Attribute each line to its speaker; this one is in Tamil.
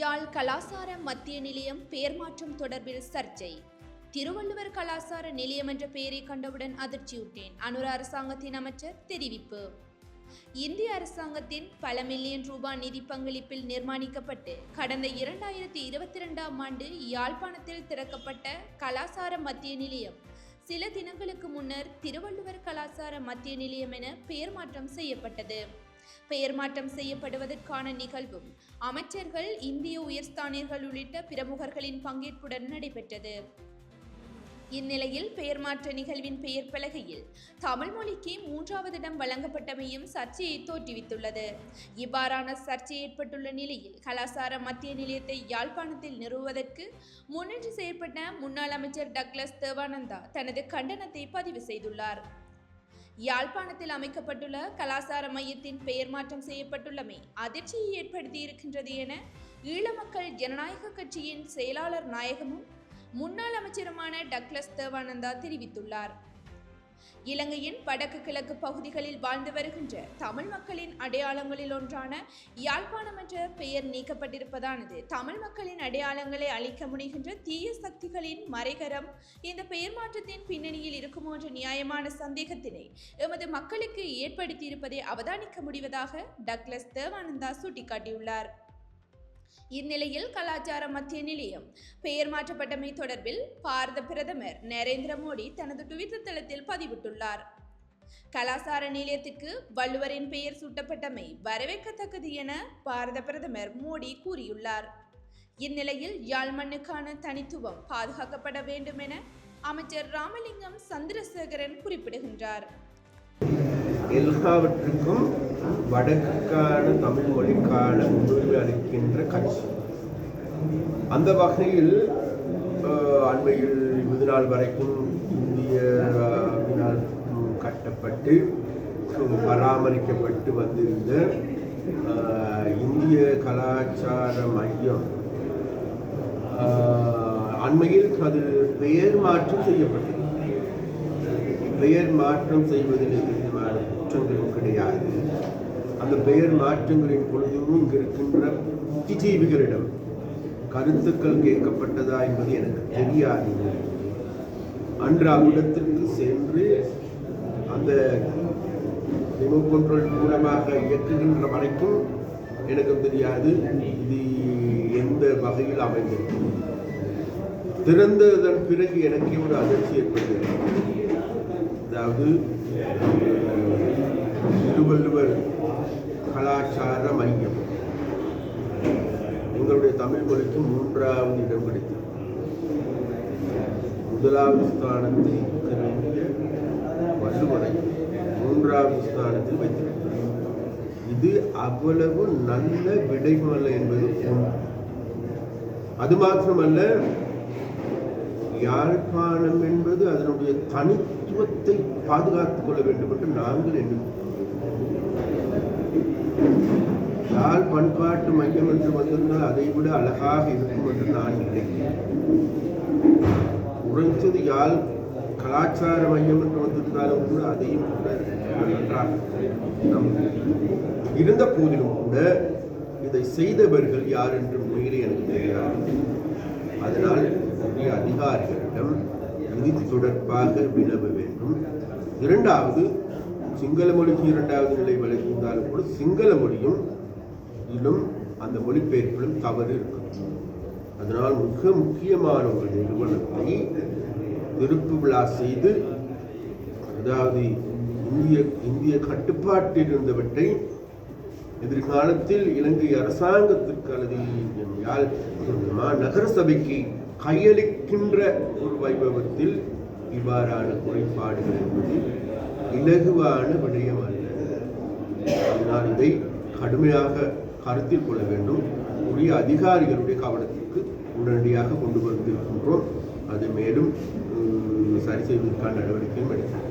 Speaker 1: யாழ் கலாசார மத்திய நிலையம் பெயர் மாற்றம் தொடர்பில் சர்ச்சை. திருவள்ளுவர் கலாசார நிலையம் என்ற பெயரை கண்டவுடன் அதிர்ச்சியுட்டேன் அனுர அரசாங்கத்தின் அமைச்சர் தெரிவிப்பு. இந்திய அரசாங்கத்தின் பல மில்லியன் ரூபாய் நிதி பங்களிப்பில் நிர்மாணிக்கப்பட்டு கடந்த இரண்டாயிரத்தி இருபத்தி ரெண்டாம் ஆண்டு யாழ்ப்பாணத்தில் திறக்கப்பட்ட கலாசார மத்திய நிலையம். சில தினங்களுக்கு முன்னர் திருவள்ளுவர் கலாசார மத்திய நிலையம் என பெயர் மாற்றம் செய்யப்பட்டது. பெயர் மாற்றம் செய்யப்படுவதற்கான நிகழ்வும் அமைச்சர்கள் இந்திய உயர்ஸ்தானியர்கள் உள்ளிட்ட பிரமுகர்களின் பங்கேற்புடன் நடைபெற்றது. இந்நிலையில் பெயர் மாற்ற நிகழ்வின் பெயர் பலகையில் தமிழ் மொழிக்கு மூன்றாவது இடம் வழங்கப்பட்டமையும் சர்ச்சையை தோற்றுவித்துள்ளது. இவ்வாறான சர்ச்சை ஏற்பட்டுள்ள நிலையில் கலாசார மத்திய நிலையத்தை யாழ்ப்பாணத்தில் நிறுவுவதற்கு முன்னின்று செயற்பட்ட முன்னாள் அமைச்சர் டக்ளஸ் தேவானந்தா தனது கண்டனத்தை பதிவு செய்துள்ளார். யாழ்ப்பாணத்தில் அமைக்கப்பட்டுள்ள கலாசார மையத்தின் பெயர் மாற்றம் செய்யப்பட்டுள்ளமை அதிர்ச்சியை ஏற்படுத்தி இருக்கின்றது என ஈழ மக்கள் ஜனநாயக கட்சியின் செயலாளர் நாயகமும் முன்னாள் அமைச்சருமான டக்ளஸ் தேவானந்தா தெரிவித்துள்ளார். இலங்கையின் வடக்கு கிழக்கு பகுதிகளில் வாழ்ந்து வருகின்ற தமிழ் மக்களின் அடையாளங்களில் ஒன்றான யாழ்ப்பாணம் என்ற பெயர் நீக்கப்பட்டிருப்பதானது. தமிழ் மக்களின் அடையாளங்களை அளிக்க முடிகின்ற தீய சக்திகளின் மறைகரம் இந்த பெயர் மாற்றத்தின் பின்னணியில் இருக்குமோ என்ற நியாயமான சந்தேகத்தினை எமது மக்களுக்கு ஏற்படுத்தியிருப்பதை அவதானிக்க முடிவதாக டக்ளஸ் தேவானந்தா சுட்டிக்காட்டியுள்ளார். இந்நிலையில் கலாச்சார மத்திய நிலையம் பெயர் மாற்றப்பட்டமை தொடர்பில் பாரத பிரதமர் நரேந்திர மோடி தனது டுவிட்டர் தளத்தில் பதிவிட்டுள்ளார். கலாசார நிலையத்திற்கு வள்ளுவரின் பெயர் சூட்டப்பட்டமை வரவேற்கத்தக்கது என பாரத பிரதமர் மோடி கூறியுள்ளார். இந்நிலையில் யாழ் மண்ணுக்கான தனித்துவம் பாதுகாக்கப்பட வேண்டும் என அமைச்சர் ராமலிங்கம் சந்திரசேகரன் குறிப்பிடுகின்றார்.
Speaker 2: எல்லாவற்றுக்கும் வடக்கான தமிழ் மொழிக்கான முன்னுரிமை அளிக்கின்ற கட்சி. அந்த வகையில் அண்மையில் இருபது நாள் வரைக்கும் இந்தியாவினால் கட்டப்பட்டு பராமரிக்கப்பட்டு வந்திருந்த இந்திய கலாச்சார மையம் அண்மையில் அது பெயர் மாற்றம் செய்யப்பட்டது. பெயர் மாற்றம் செய்வதில் எந்த விதமான குற்றங்களும் கிடையாது. அந்த பெயர் மாற்றங்களின் பொழுதும் இங்கு இருக்கின்ற புத்திஜீவிகளிடம் கருத்துக்கள் கேட்கப்பட்டதா என்பது எனக்கு தெரியாது. அன்று அவ்விடத்திற்கு சென்று அந்த ரிமோட் கண்ட்ரோல் மூலமாக இயக்குகின்ற வரைக்கும் எனக்கு தெரியாது. இது எந்த வகையில் அமைந்திருக்கும்? திறந்ததன் பிறகு எனக்கே ஒரு அதிர்ச்சி ஏற்படுகிறது. அதாவது திருவள்ளுவர் கலாச்சார மையம் எங்களுடைய தமிழ் மொழிக்கு மூன்றாவது இடம் கிடைத்தது. முதலாவது ஸ்தானத்தில் இருக்கிற வள்ளுவரை மூன்றாவது ஸ்தானத்தில் வைத்திருக்கிறார். இது அவ்வளவு நல்ல விடைமலை என்பது அது மாத்திரமல்ல யாழ்ப்பாணம் என்பது அதனுடைய தனி சமூகத்தை பாதுகாத்துக் கொள்ள வேண்டும் என்று நாங்கள் எண்ணுகிறோம் யாழ் பண்பாட்டு மையம் என்று வந்திருந்தால் அதை விட அழகாக இருக்கும் என்று நான் நினைக்கிறேன். உறைஞ்சது யாழ் கலாச்சார மையம் என்று வந்திருந்தாலும் கூட அதையும் கூட நன்றாக நம் இருந்த போதிலும் கூட இதை செய்தவர்கள் யார் என்று உண்மையிலே எனக்கு தெரியாது. அதனால் அதிகாரிகளிடம் இது தொடர்பாக விளவ வேண்டும். இரண்டாவது சிங்கள மொழிக்கு இரண்டாவது நிலை வழங்கியிருந்தாலும் கூட சிங்கள மொழியும் இன்னும் அந்த மொழிபெயர்ப்பிலும் தவறு இருக்கும். அதனால் மிக முக்கியமான ஒரு நிறுவனத்தை திருப்பு விழா செய்து அதாவது இந்திய இந்திய கட்டுப்பாட்டில் இருந்தவற்றை எதிர்காலத்தில் இலங்கை அரசாங்கத்திற்கு அல்லது யாழ் நகர சபைக்கு கையளிக்கின்ற ஒரு வைபவத்தில் இவ்வாறான குறைபாடுகள் என்பது இலகுவான விடயம் அல்ல. அதனால் இதை கடுமையாக கருத்தில் கொள்ள வேண்டும். உரிய அதிகாரிகளுடைய கவனத்திற்கு உடனடியாக கொண்டு வந்திருக்கின்றோம். அதை மேலும் சரி செய்வதற்கான நடவடிக்கையும் எடுக்கும்